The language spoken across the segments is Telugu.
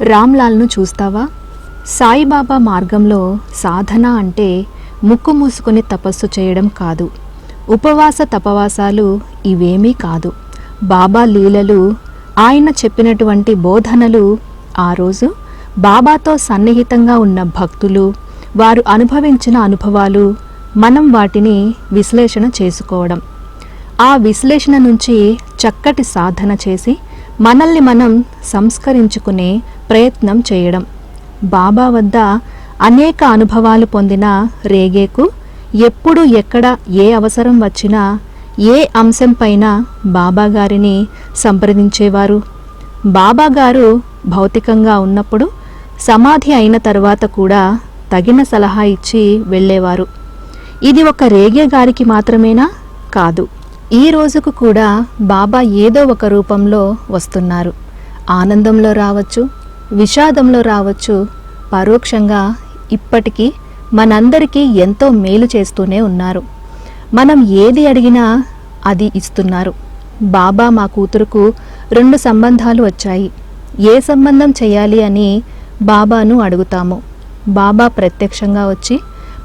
రామ్లాల్ను చూస్తావా? సాయిబాబా మార్గంలో సాధన అంటే ముక్కు మూసుకొని తపస్సు చేయడం కాదు. ఉపవాస తపవాసాలు ఇవేమీ కాదు. బాబా లీలలు ఆయన చెప్పినటువంటి బోధనలు ఆ రోజు బాబాతో సన్నిహితంగా ఉన్న భక్తులు వారు అనుభవించిన అనుభవాలు మనం వాటిని విశ్లేషణ చేసుకోవడం. ఆ విశ్లేషణ నుంచి చక్కటి సాధన చేసి మనల్ని మనం సంస్కరించుకునే ప్రయత్నం చేయడం. బాబా వద్ద అనేక అనుభవాలు పొందిన రేగేకు ఎప్పుడు ఎక్కడ ఏ అవసరం వచ్చినా ఏ అంశంపైన బాబాగారిని సంప్రదించేవారు. బాబాగారు భౌతికంగా ఉన్నప్పుడు సమాధి అయిన తర్వాత కూడా తగిన సలహా ఇచ్చి వెళ్ళేవారు. ఇది ఒక రేగే గారికి మాత్రమేనా? కాదు. ఈ రోజుకు కూడా బాబా ఏదో ఒక రూపంలో వస్తున్నారు. ఆనందంలో రావచ్చు విషాదంలో రావచ్చు పరోక్షంగా ఇప్పటికీ మనందరికీ ఎంతో మేలు చేస్తూనే ఉన్నారు. మనం ఏది అడిగినా అది ఇస్తున్నారు. బాబా మా కూతురుకు రెండు సంబంధాలు వచ్చాయి. ఏ సంబంధం చేయాలి అని బాబాను అడుగుతాము. బాబా ప్రత్యక్షంగా వచ్చి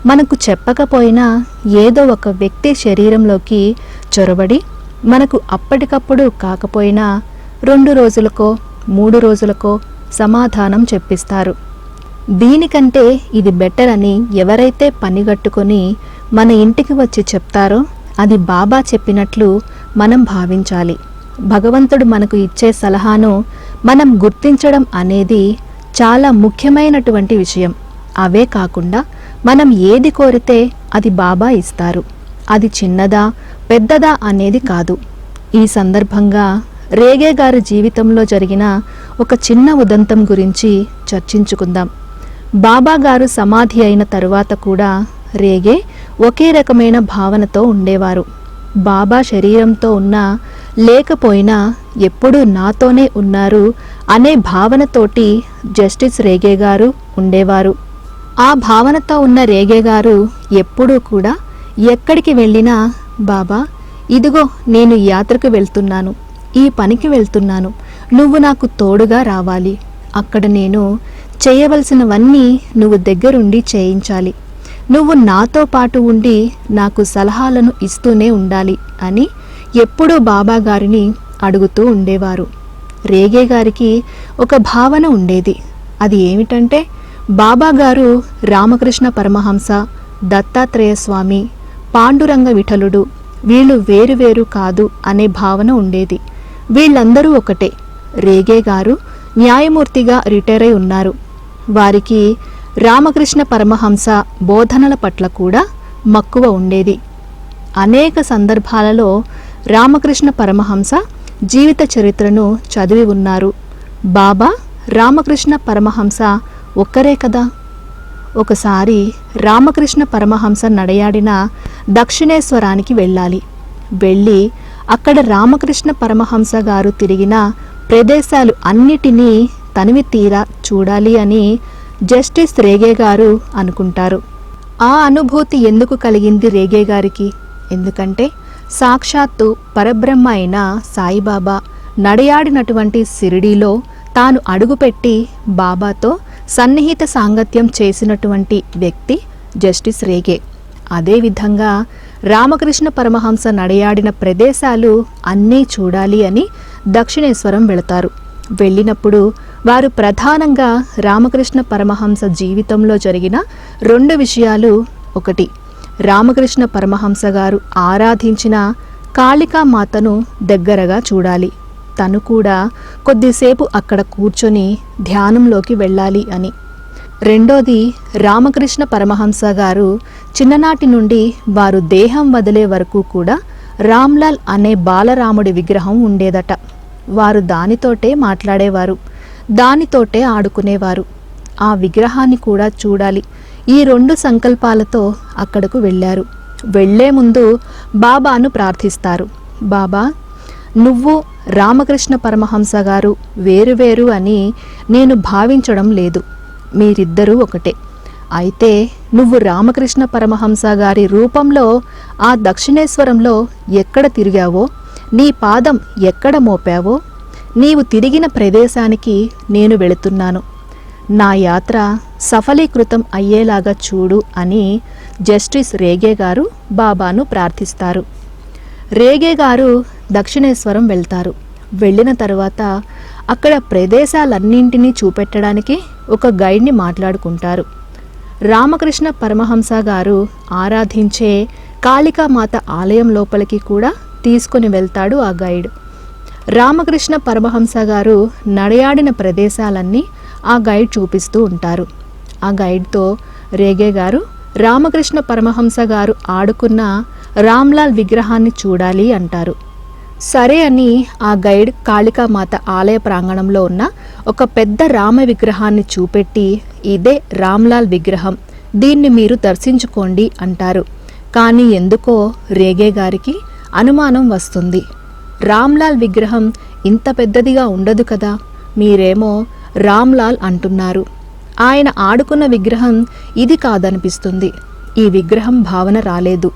మనకు చెప్పకపోయినా ఏదో ఒక వ్యక్తి శరీరంలోకి చొరబడి మనకు అప్పటికప్పుడు కాకపోయినా రెండు రోజులకో మూడు రోజులకో సమాధానం చెప్పిస్తారు. దీనికంటే ఇది బెటర్ అని ఎవరైతే పనిగట్టుకొని మన ఇంటికి వచ్చి చెప్తారో అది బాబా చెప్పినట్లు మనం భావించాలి. భగవంతుడు మనకు ఇచ్చే సలహాను మనం గుర్తించడం అనేది చాలా ముఖ్యమైనటువంటి విషయం. అవే కాకుండా మనం ఏది కోరితే అది బాబా ఇస్తారు. అది చిన్నదా పెద్దదా అనేది కాదు. ఈ సందర్భంగా రేగే గారి జీవితంలో జరిగిన ఒక చిన్న ఉదంతం గురించి చర్చించుకుందాం. బాబా గారు సమాధి అయిన తరువాత కూడా రేగే ఒకే రకమైన భావనతో ఉండేవారు. బాబా శరీరంతో ఉన్నా లేకపోయినా ఎప్పుడూ నాతోనే ఉన్నారు అనే భావనతోటి జస్టిస్ రేగే గారు ఉండేవారు. ఆ భావనతో ఉన్న రేగే గారు ఎప్పుడూ కూడా ఎక్కడికి వెళ్ళినా బాబా ఇదిగో నేను యాత్రకు వెళ్తున్నాను. ఈ పనికి వెళ్తున్నాను. నువ్వు నాకు తోడుగా రావాలి. అక్కడ నేను చేయవలసినవన్నీ నువ్వు దగ్గరుండి చేయించాలి. నువ్వు నాతో పాటు ఉండి నాకు సలహాలను ఇస్తూనే ఉండాలి అని ఎప్పుడూ బాబా గారిని అడుగుతూ ఉండేవారు. రేగే గారికి ఒక భావన ఉండేది. అది ఏమిటంటే బాబా గారు రామకృష్ణ పరమహంస దత్తాత్రేయ స్వామి పాండురంగ విఠలుడు. వీళ్ళు వేరువేరు కాదు అనే భావన ఉండేది. వీళ్ళందరూ ఒకటే. రేగే గారు న్యాయమూర్తిగా రిటైర్ అయి ఉన్నారు. వారికి రామకృష్ణ పరమహంస బోధనల పట్ల కూడా మక్కువ ఉండేది. అనేక సందర్భాలలో రామకృష్ణ పరమహంస జీవిత చరిత్రను చదివి ఉన్నారు. బాబా రామకృష్ణ పరమహంస ఒక్కరే కదా? ఒకసారి రామకృష్ణ పరమహంస నడయాడిన దక్షిణేశ్వరానికి వెళ్ళాలి. వెళ్ళి అక్కడ రామకృష్ణ పరమహంస గారు తిరిగిన ప్రదేశాలు అన్నిటినీ తనివి తీరా చూడాలి అని జస్టిస్ రేగే గారు అనుకుంటారు. ఆ అనుభూతి ఎందుకు కలిగింది రేగే గారికి? ఎందుకంటే సాక్షాత్తు పరబ్రహ్మ అయిన సాయిబాబా నడయాడినటువంటి సిరిడీలో తాను అడుగుపెట్టి బాబాతో సన్నిహిత సాంగత్యం చేసినటువంటి వ్యక్తి జస్టిస్ రేగే. అదేవిధంగా రామకృష్ణ పరమహంస నడయాడిన ప్రదేశాలు అన్నీ చూడాలి అని దక్షిణేశ్వరం వెళతారు. వెళ్ళినప్పుడు వారు ప్రధానంగా రామకృష్ణ పరమహంస జీవితంలో జరిగిన రెండు విషయాలు ఒకటి రామకృష్ణ పరమహంస గారు ఆరాధించిన కాళికామాతను దగ్గరగా చూడాలి. తను కూడా కొద్దిసేపు అక్కడ కూర్చొని ధ్యానంలోకి వెళ్ళాలి అని. రెండోది రామకృష్ణ పరమహంస గారు చిన్ననాటి నుండి వారు దేహం వదిలే వరకు కూడా రామ్లాల్ అనే బాలరాముడి విగ్రహం ఉండేదట. వారు దానితోటే మాట్లాడేవారు దానితోటే ఆడుకునేవారు. ఆ విగ్రహాన్ని కూడా చూడాలి. ఈ రెండు సంకల్పాలతో అక్కడకు వెళ్ళారు. వెళ్ళే ముందు బాబాను ప్రార్థిస్తారు. బాబా నువ్వు రామకృష్ణ పరమహంస గారు వేరువేరు అని నేను భావించడం లేదు. మీరిద్దరూ ఒకటే. అయితే నువ్వు రామకృష్ణ పరమహంస గారి రూపంలో ఆ దక్షిణేశ్వరంలో ఎక్కడ తిరిగావో నీ పాదం ఎక్కడ మోపావో నీవు తిరిగిన ప్రదేశానికి నేను వెళుతున్నాను. నా యాత్ర సఫలీకృతం అయ్యేలాగా చూడు అని జస్టిస్ రేగే గారు బాబాను ప్రార్థిస్తారు. రేగే గారు దక్షిణేశ్వరం వెళ్తారు. వెళ్ళిన తర్వాత అక్కడ ప్రదేశాలన్నింటినీ చూపెట్టడానికి ఒక గైడ్ని మాట్లాడుకుంటారు. రామకృష్ణ పరమహంస గారు ఆరాధించే కాళికామాత ఆలయం లోపలికి కూడా తీసుకొని వెళ్తాడు ఆ గైడ్. రామకృష్ణ పరమహంస గారు నడయాడిన ప్రదేశాలన్నీ ఆ గైడ్ చూపిస్తూ ఉంటారు. ఆ గైడ్తో రేగే గారు రామకృష్ణ పరమహంస గారు ఆడుకున్న రామ్లాల్ విగ్రహాన్ని చూడాలి అంటారు. సరే అని ఆ గైడ్ కాళికామాత ఆలయ ప్రాంగణంలో ఉన్న ఒక పెద్ద రామ విగ్రహాన్ని చూపెట్టి ఇదే రామ్లాల్ విగ్రహం దీన్ని మీరు దర్శించుకోండి అంటారు. కానీ ఎందుకో రేగే గారికి అనుమానం వస్తుంది. రామ్లాల్ విగ్రహం ఇంత పెద్దదిగా ఉండదు కదా? మీరేమో రామ్లాల్ అంటున్నారు. ఆయన ఆడుకున్న విగ్రహం ఇది కాదనిపిస్తుంది. ఈ విగ్రహం భావన రాలేదు.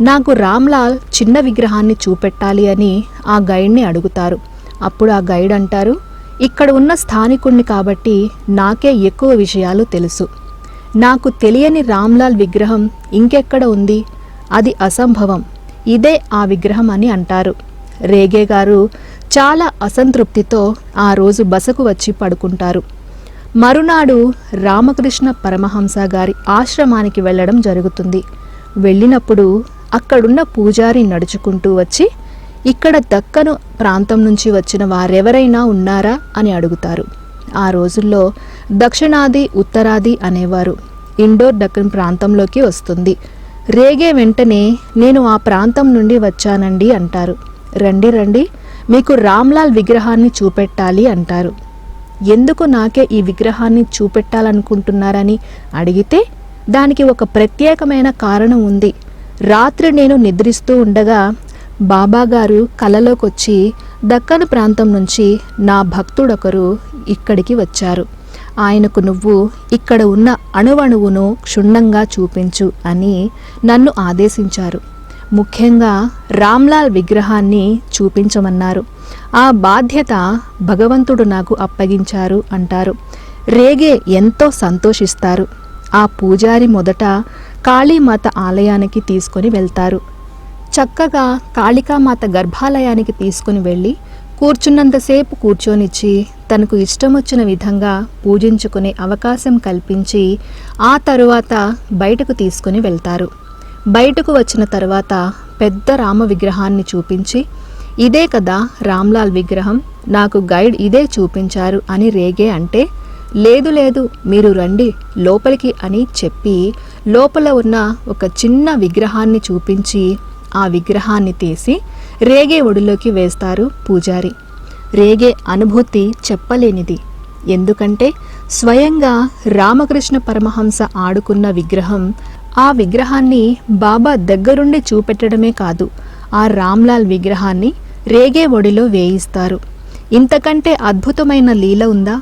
నాకు రామ్లాల్ చిన్న విగ్రహాన్ని చూపెట్టాలి అని ఆ గైడ్ని అడుగుతారు. అప్పుడు ఆ గైడ్ అంటారు ఇక్కడ ఉన్న స్థానికుణ్ణి కాబట్టి నాకే ఎక్కువ విషయాలు తెలుసు. నాకు తెలియని రామ్లాల్ విగ్రహం ఇంకెక్కడ ఉంది? అది అసంభవం. ఇదే ఆ విగ్రహం అని అంటారు. రేగే గారు చాలా అసంతృప్తితో ఆ రోజు బసకు వచ్చి పడుకుంటారు. మరునాడు రామకృష్ణ పరమహంస గారి ఆశ్రమానికి వెళ్ళడం జరుగుతుంది. వెళ్ళినప్పుడు అక్కడున్న పూజారి నడుచుకుంటూ వచ్చి ఇక్కడ దక్కను ప్రాంతం నుంచి వచ్చిన వారెవరైనా ఉన్నారా? అని అడుగుతారు. ఆ రోజుల్లో దక్షిణాది ఉత్తరాది అనేవారు ఇండోర్ దక్కన్ ప్రాంతంలోకి వస్తుంది. రేగే వెంటనే నేను ఆ ప్రాంతం నుండి వచ్చానండి అంటారు. రండి రండి మీకు రామ్లాల్ విగ్రహాన్ని చూపెట్టాలి అంటారు. ఎందుకు నాకే ఈ విగ్రహాన్ని చూపెట్టాలనుకుంటున్నారని అడిగితే దానికి ఒక ప్రత్యేకమైన కారణం ఉంది. రాత్రి నేను నిద్రిస్తూ ఉండగా బాబాగారు కలలోకొచ్చి దక్కన్ ప్రాంతం నుంచి నా భక్తుడొకరు ఇక్కడికి వచ్చారు. ఆయనకు నువ్వు ఇక్కడ ఉన్న అణువణువును క్షుణ్ణంగా చూపించు అని నన్ను ఆదేశించారు. ముఖ్యంగా రామ్లాల్ విగ్రహాన్ని చూపించమన్నారు. ఆ బాధ్యత భగవంతుడు నాకు అప్పగించారు అంటారు. రేగే ఎంతో సంతోషిస్తారు. ఆ పూజారి మొదట కాళీమాత ఆలయానికి తీసుకొని వెళ్తారు. చక్కగా కాళికామాత గర్భాలయానికి తీసుకుని వెళ్ళి కూర్చున్నంతసేపు కూర్చొనిచ్చి తనకు ఇష్టం వచ్చిన విధంగా పూజించుకునే అవకాశం కల్పించి ఆ తరువాత బయటకు తీసుకుని వెళ్తారు. బయటకు వచ్చిన తర్వాత పెద్ద రామ విగ్రహాన్ని చూపించి ఇదే కదా రామ్లాల్ విగ్రహం నాకు గైడ్ ఇదే చూపించారు అని రేగే అంటే లేదు లేదు మీరు రండి లోపలికి అని చెప్పి లోపల ఉన్న ఒక చిన్న విగ్రహాన్ని చూపించి ఆ విగ్రహాన్ని తీసి రేగే ఒడిలోకి వేస్తారు పూజారి. రేగే అనుభూతి చెప్పలేనిది. ఎందుకంటే స్వయంగా రామకృష్ణ పరమహంస ఆడుకున్న విగ్రహం ఆ విగ్రహాన్ని బాబా దగ్గరుండి చూపెట్టడమే కాదు ఆ రామ్లాల్ విగ్రహాన్ని రేగే ఒడిలో వేయిస్తారు. ఇంతకంటే అద్భుతమైన లీల ఉందా?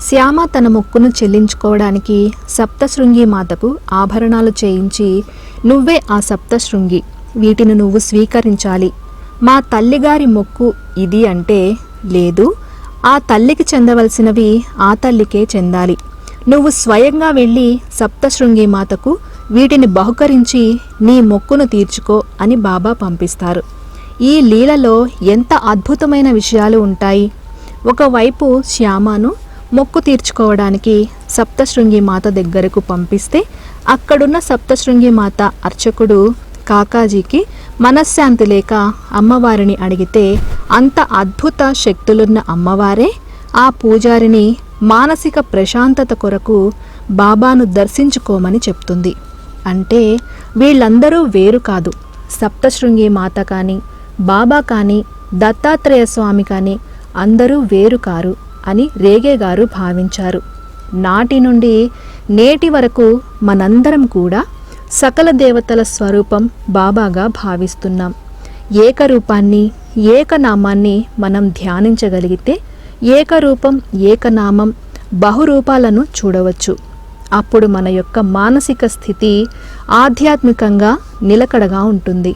శ్యామ తన మొక్కును చెల్లించుకోవడానికి సప్తశృంగి మాతకు ఆభరణాలు చేయించి నువ్వే ఆ సప్తశృంగి వీటిని నువ్వు స్వీకరించాలి. మా తల్లిగారి మొక్కు ఇది అంటే లేదు. ఆ తల్లికి చెందవలసినవి ఆ తల్లికే చెందాలి. నువ్వు స్వయంగా వెళ్ళి సప్తశృంగి మాతకు వీటిని బహుకరించి నీ మొక్కును తీర్చుకో అని బాబా పంపిస్తారు. ఈ లీలలో ఎంత అద్భుతమైన విషయాలు ఉంటాయి. ఒకవైపు శ్యామను మొక్కు తీర్చుకోవడానికి సప్తశృంగి మాత దగ్గరకు పంపిస్తే అక్కడున్న సప్తశృంగి మాత అర్చకుడు కాకాజీకి మనశ్శాంతి లేక అమ్మవారిని అడిగితే అంత అద్భుత శక్తులున్న అమ్మవారే ఆ పూజారిని మానసిక ప్రశాంతత కొరకు బాబాను దర్శించుకోమని చెప్తుంది. అంటే వీళ్ళందరూ వేరు కాదు. సప్తశృంగి మాత కానీ బాబా కానీ దత్తాత్రేయ స్వామి కానీ అందరూ వేరు కారు. అని రేగే గారు భావించారు. నాటి నుండి నేటి వరకు మనందరం కూడా సకల దేవతల స్వరూపం బాబాగా భావిస్తున్నాం. ఏకరూపాన్ని ఏకనామాన్ని మనం ధ్యానించగలిగితే ఏకరూపం ఏకనామం బహురూపాలను చూడవచ్చు. అప్పుడు మన యొక్క మానసిక స్థితి ఆధ్యాత్మికంగా నిలకడగా ఉంటుంది.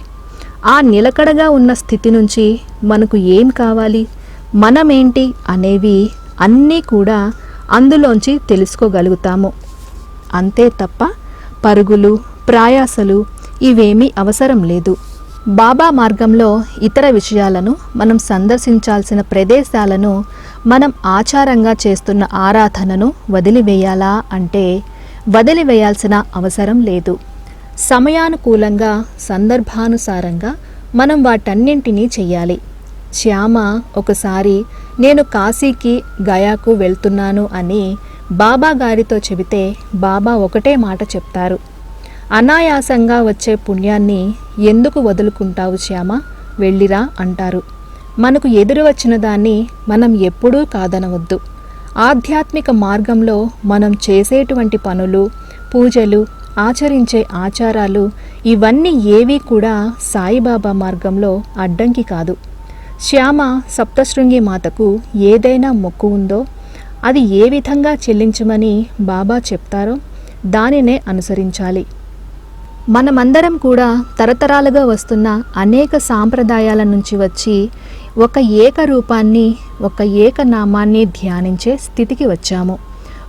ఆ నిలకడగా ఉన్న స్థితి నుంచి మనకు ఏం కావాలి? మనమేంటి? అనేవి అన్నీ కూడా అందులోంచి తెలుసుకోగలుగుతాము. అంతే తప్ప పరుగులు ప్రయాసలు ఇవేమీ అవసరం లేదు. బాబా మార్గంలో ఇతర విషయాలను మనం సందర్శించాల్సిన ప్రదేశాలను మనం ఆచారంగా చేస్తున్న ఆరాధనను వదిలివేయాలా అంటే వదిలివేయాల్సిన అవసరం లేదు. సమయానుకూలంగా సందర్భానుసారంగా మనం వాటన్నింటినీ చెయ్యాలి. శ్యామ ఒకసారి నేను కాశీకి గయాకు వెళ్తున్నాను అని బాబా గారితో చెబితే బాబా ఒకటే మాట చెప్తారు. అనాయాసంగా వచ్చే పుణ్యాన్ని ఎందుకు వదులుకుంటావు శ్యామ? వెళ్ళిరా అంటారు. మనకు ఎదురు వచ్చిన దాన్ని మనం ఎప్పుడూ కాదనవద్దు. ఆధ్యాత్మిక మార్గంలో మనం చేసేటువంటి పనులు పూజలు ఆచరించే ఆచారాలు ఇవన్నీ ఏవీ కూడా సాయిబాబా మార్గంలో అడ్డంకి కాదు. శ్యామ సప్తశృంగి మాతకు ఏదైనా మొక్కు ఉందో అది ఏ విధంగా చెల్లించమని బాబా చెప్తారో దానినే అనుసరించాలి. మనమందరం కూడా తరతరాలుగా వస్తున్న అనేక సాంప్రదాయాల నుంచి వచ్చి ఒక ఏక రూపాన్ని ఒక ఏక నామాన్ని ధ్యానించే స్థితికి వచ్చాము.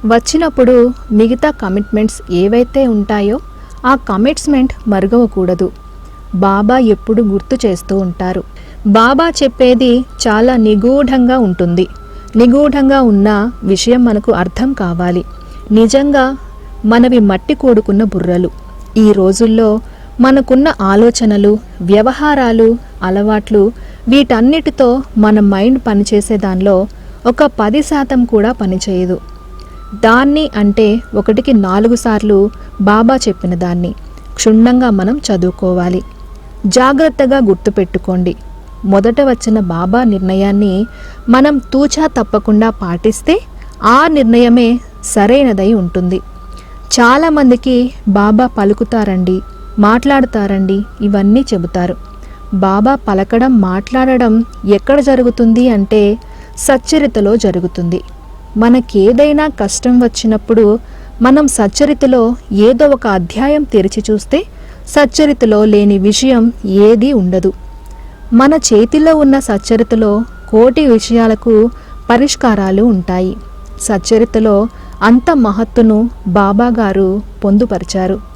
వచ్చినప్పుడు మిగతా కమిట్మెంట్స్ ఏవైతే ఉంటాయో ఆ కమిట్స్మెంట్ మరుగవకూడదు. బాబా ఎప్పుడు గుర్తు చేస్తూ ఉంటారు. బాబా చెప్పేది చాలా నిగూఢంగా ఉంటుంది. నిగూఢంగా ఉన్న విషయం మనకు అర్థం కావాలి. నిజంగా మనవి మట్టి కూడుకున్న బుర్రలు. ఈ రోజుల్లో మనకున్న ఆలోచనలు వ్యవహారాలు అలవాట్లు వీటన్నిటితో మన మైండ్ పనిచేసే దానిలో ఒక పది శాతం కూడా పనిచేయదు. దాన్ని అంటే ఒకటికి నాలుగు సార్లు బాబా చెప్పిన దాన్ని క్షుణ్ణంగా మనం చదువుకోవాలి. జాగ్రత్తగా గుర్తుపెట్టుకోండి. మొదట వచ్చిన బాబా నిర్ణయాన్ని మనం తూచా తప్పకుండా పాటిస్తే ఆ నిర్ణయమే సరైనదై ఉంటుంది. చాలామందికి బాబా పలుకుతారండి మాట్లాడతారండి ఇవన్నీ చెబుతారు. బాబా పలకడం మాట్లాడడం ఎక్కడ జరుగుతుంది అంటే సచ్చరితలో జరుగుతుంది. మనకేదైనా కష్టం వచ్చినప్పుడు మనం సచ్చరితలో ఏదో ఒక అధ్యాయం తెరిచి చూస్తే సచ్చరితలో లేని విషయం ఏదీ ఉండదు. మన చేతిలో ఉన్న సచ్చరితలో కోటి విషయాలకు పరిష్కారాలు ఉంటాయి. సచ్చరితలో అంత మహత్తును బాబాగారు పొందుపరిచారు.